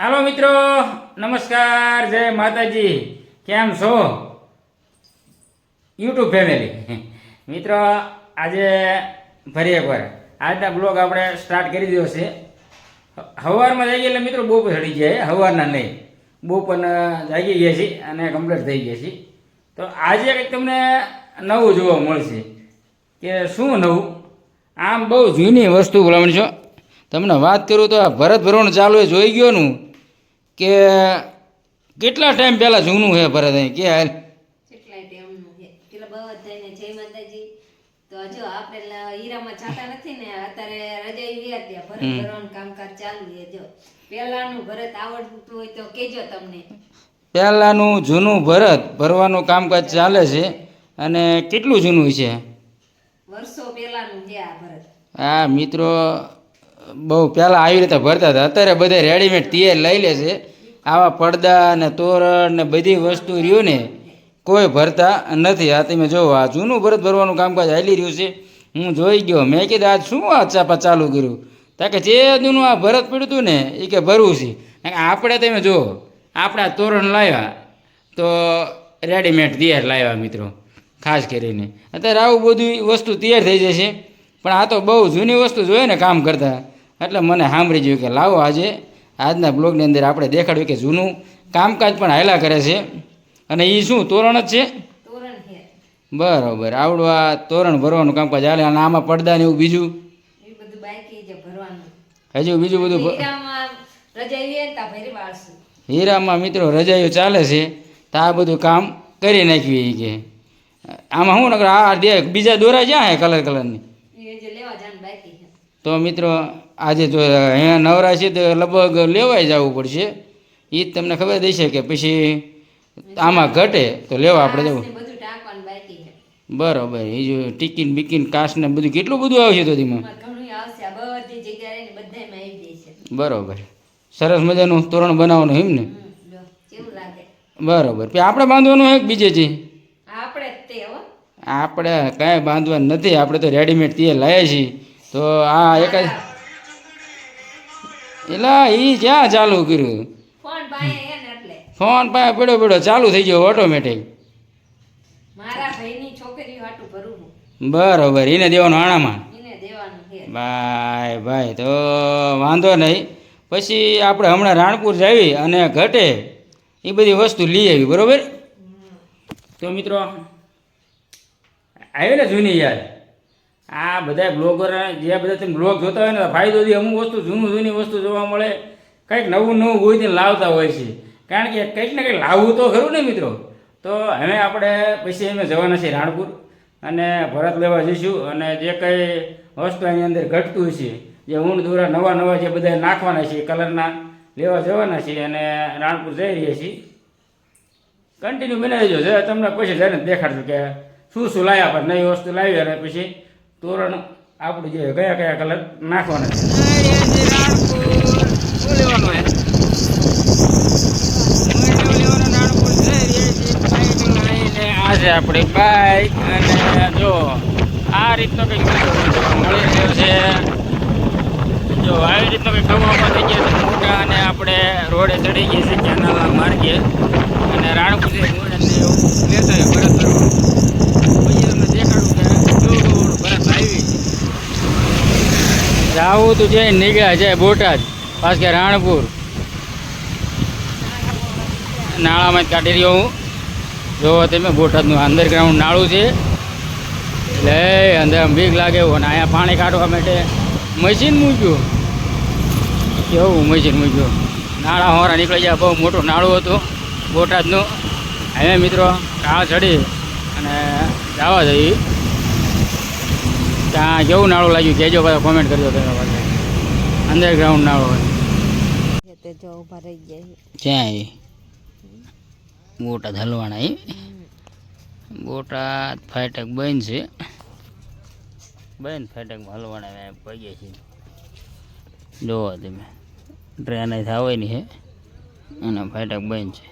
હાલો મિત્રો, નમસ્કાર, જય માતાજી. કેમ છો? યુટ્યુબ ફેમિલી મિત્રો, આજે ફરી એકવાર. આજના બ્લોગ આપણે સ્ટાર્ટ કરી દીધો છે. સવારમાં જઈએ એટલે મિત્રો બહુ ચડી જાય સવારના નહીં. બપોરના જાગી ગયા છીએ અને કમ્પ્લીટ થઈ ગયા છીએ. તો આજે કંઈક તમને નવું જોવા મળશે કે શું નવું? આમ બહુ જૂની વસ્તુ બોલાવણી છો. તમને વાત કરું તો આ ભરત ભરવાનું ચાલુ એ જોઈ ગયો નું. કે કેટલા ટાઈમ પહેલાં જૂનું છે ભરત અહીં? કે હાલ? તો જો આપણે હીરામાં જાતા નથી ને અત્યારે રજા ગયા ત્યાં. ભરત ભરવાનું કામકાજ ચાલુ છે. જો પેલાનું ભરત આવડતું હોય તો કેજો તમને. પહેલાંનું જૂનું ભરત ભરવાનું કામકાજ ચાલે છે. અને કેટલું જૂનું છે? વર્ષો પહેલાનું છે આ ભરત. આ મિત્રો બહુ પહેલાં આવી રીતે ભરતા હતા. અત્યારે બધા રેડીમેડ તૈયાર લઈ લે છે. આવા પડદા ને તોરણ ને બધી વસ્તુ રહ્યું ને, કોઈ ભરતા નથી. આ તમે જોવો આ જૂનું ભરત ભરવાનું કામકાજ હાલી રહ્યું છે. હું જોઈ ગયો. મેં કીધું, આજ શું આ ચાપા ચાલુ કર્યું? તા કે જે જૂનું આ ભરત પડ્યું હતું ને એ કે ભરવું છે. આપણે તમે જુઓ આપણા તોરણ લાવ્યા, તો રેડીમેડ તૈયાર લાવ્યા મિત્રો, ખાસ કરીને. અત્યારે આવું બધું વસ્તુ તૈયાર થઈ જશે. પણ આ તો બહુ જૂની વસ્તુ જોઈએ ને કામ કરતા. એટલે મને સાંભળી ગયું કે લાવો આજે આજના બ્લોગની અંદર આપણે દેખાડ્યું કે જૂનું કામકાજ પણ હાયલા કરે છે. અને એ શું તોરણ જ છે? બરાબર આવડું આ તોરણ ભરવાનું કામકાજ હાલે અને આમાં પડદા ને એવું બીજું? હજુ બીજું બધું હીરામાં મિત્રો રજાઈઓ ચાલે છે તો આ બધું કામ કરી નાખ્યું એ કે. આમાં શું નકર આ બીજા દોરા જ્યાં હે કલર કલરની એ જે લેવા જવાનું બાકી છે તો મિત્રો આજે જો અહીંયા નવરા છે તો લગભગ લેવાય જવું પડશે. એ જ તમને ખબર દેશે કે પછી આમાં ઘટે તો લેવા આપણે જવું. બરાબર એ જો ટીકીન બીકીન કાસ ને બધું કેટલું બધું આવશે તો તેમાં બરોબર સરસ મજાનું તોરણ બનાવવાનું એમ ને? બરોબર આપણે બાંધવાનું હોય બીજે જ? આપણે કાંઈ બાંધવાનું નથી આપણે તો રેડીમેડ તે લાવ્યા છીએ. તો આ એક જ એલા એ ક્યાં ચાલુ કર્યું? ફોન પાસે એટલે. પડ્યો પડ્યો ચાલુ થઈ ગયો ઓટોમેટિક. બરોબર એને દેવાનું આણામાં? ભાઈ ભાઈ તો વાંધો નહીં. પછી આપણે હમણાં રાણપુર જાવી અને ઘટે. એ બધી વસ્તુ લઈ આવી બરોબર? તો મિત્રો આવી ને જૂની યાર આ બધા બ્લોગર જે બધા તમે બ્લોગ જોતા હોય ને, ફાયદો અમુક વસ્તુ જૂનું, જૂની વસ્તુ જોવા મળે, કંઈક નવું નવું હોય તેને લાવતા હોય છે. કારણ કે કંઈક ને કંઈક લાવવું તો ખરું ને મિત્રો. તો હવે આપણે પછી અમે જવાના છીએ રાણપુર અને ભરત લેવા જઈશું અને જે કંઈ વસ્તુ એની અંદર ઘટતું છે, જે ઊંડ દોરા નવા નવા જે બધા નાખવાના છે કલરના લેવા જવાના છીએ અને રાણપુર જઈ રહ્યા છીએ. કન્ટિન્યુ બનાવી જે તમને પછી જઈને દેખાડશું કે શું શું લાવ્યા પણ નવી વસ્તુ લાવી અને પછી તોરણ આપણું જે કયા કયા કલર નાખવાના છે? આ છે આપણી બાઈક અને જો આ રીતનો કંઈક મળી રહ્યો છે. જો આવી રીતનો કંઈક ખબર થઈ ગયા મોટા અને આપણે રોડે ચડી ગઈ છે કેનાલના માર્ગે અને રાણપુરથી મોડે એવું લેતા હોય ભરત ભરવાનું પછી તમને દેખાડું કે દૂર ભરત આવી જાવું તો જઈ નીકળ્યા જાય બોટાદ કે રાણપુર. નાળામાં જ કાઢી રહ્યો હું. જોવો તમે, બોટાદનું અંડરગ્રાઉન્ડ નાળું છે. એટલે અંદર બીક લાગે અને અહીંયા પાણી કાઢવા માટે મશીન મૂક્યું. કેવું મશીન મૂક્યું? નાળા હોરા નીકળી ગયા, બહુ મોટું નાળું હતું બોટાદનું. હવે મિત્રો કાળ ચડી અને જવા જઈએ ત્યાં કેવું નાળું લાગ્યું કહેજો બધા કોમેન્ટ કરજો તમે પાસે. અંડરગ્રાઉન્ડ નાળો હોય. તે જો ઊભા રહી જાય ક્યાં એ? બોટાદ હલવાણા એ? બોટાદ ફાટક બંધ છે. બંધ ફાટકમાં હલવાણા પગે છે. જોવો તમે. ટ્રેન આવવાની છે. અને ફાટક બંધ છે.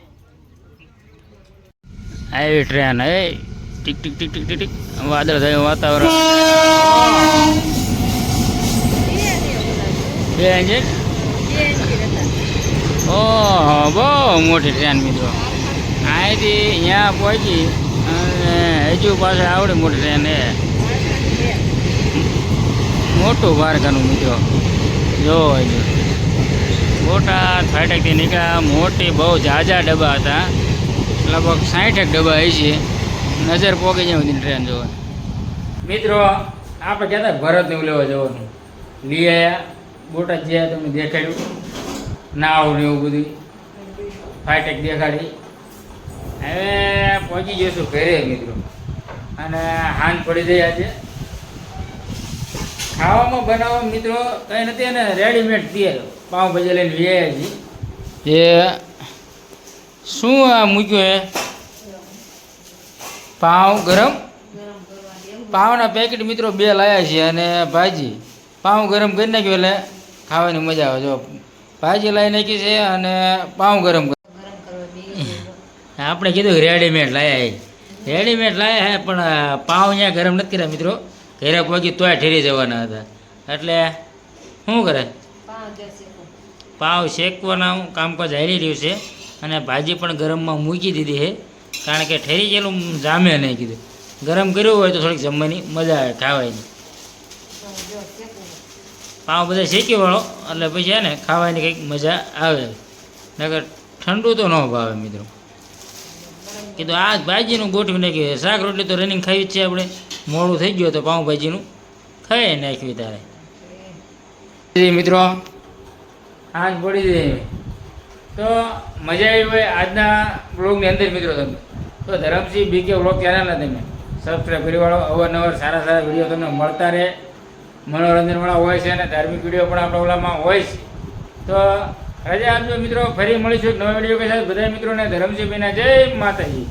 આવી ટ્રેન એ ટીક ટીક ટીક ટીક ટીક વાદળ થયું વાતાવરણ. બે એન્જિન? ઓહો, બહુ મોટી ટ્રેન મિત્રો. અહીંથી અહીંયા પહોંચી અને હજુ પાસે આવડે મોટી ટ્રેન એ મોટું વારકાનું મિત્રો. જો હજુ. બોટાદ ફાટકથી નીકળ્યા, મોટી બહુ ઝાઝા ડબ્બા હતા. લગભગ સાઠેક ડબ્બા હશે. નજર પોગી જાય સુધી ટ્રેન જોવા મિત્રો આપણે કહેતા ભરતને એવું લેવા જવાનું. લઈ આવ્યા બોટાદ જ્યાં તમને દેખાડ્યું. નાવ ને એવું બધું. ફાઈટેક દેખાડી. હવે પહોંચી જઈશું ઘરે મિત્રો. અને હાન પડી ગયા છે ખાવામાં બનાવવા મિત્રો કંઈ નથી ને રેડીમેડ તૈયાર પાઉંભાજી લઈને વ્યાયા છીએ. એ શું આ મૂક્યું એ? પાઉં ગરમ? પાવના પેકેટ મિત્રો બે લાયા છે અને ભાજી. પાઉં ગરમ કરી નાખ્યું એટલે ખાવાની મજા આવે. જો, ભાજી લાવી નાખી છે અને પાઉં ગરમ આપણે કીધું રેડીમેડ લાયા રેડીમેડ લાયા હે પણ પાઉં અહીંયા ગરમ નથી કર્યા મિત્રો. ઘરે પહોંચી તોય ઠેરી જવાના હતા. એટલે શું કરે? પાવ શેકવાના કામકાજ હાલી રહ્યું છે. અને ભાજી પણ ગરમમાં મૂકી દીધી છે. કારણ કે ઠેરી ગયેલું જામે નહીં કીધું. ગરમ કર્યું હોય તો થોડીક જમવાની મજા આવે ખાવાની. પાવ બધા શેકી વાળો એટલે પછી છે ને ખાવાની કંઈક મજા આવે. નગર ઠંડુ તો ન ભાવે મિત્રો. કીધું આ ભાજીનું ગોઠવી નાખ્યું શાક રોટલી તો રનિંગ ખાવી જ છે આપણે. મોડું થઈ ગયું તો પાઉંભાજીનું ખાઈ નાખ્યું તારે. મિત્રો. આજ પડી જાય તો મજા આવી હોય આજના બ્લોગની અંદર મિત્રો તમને. તો ધરમસિંહ બીકે બ્લોગ ચેનલને તમે સબસ્ક્રાઈબ કરી વાળો, અવારનવાર સારા સારા વીડિયો તમને મળતા રહે. મનોરંજનવાળા હોય છે અને ધાર્મિક વીડિયો પણ આપણા ઓલામાં હોય છે. તો રજા આપજો મિત્રો, ફરી મળીશું નવા વીડિયો કે સાથે. બધા મિત્રોને ધરમસિંહભાઈના જય માતાજી.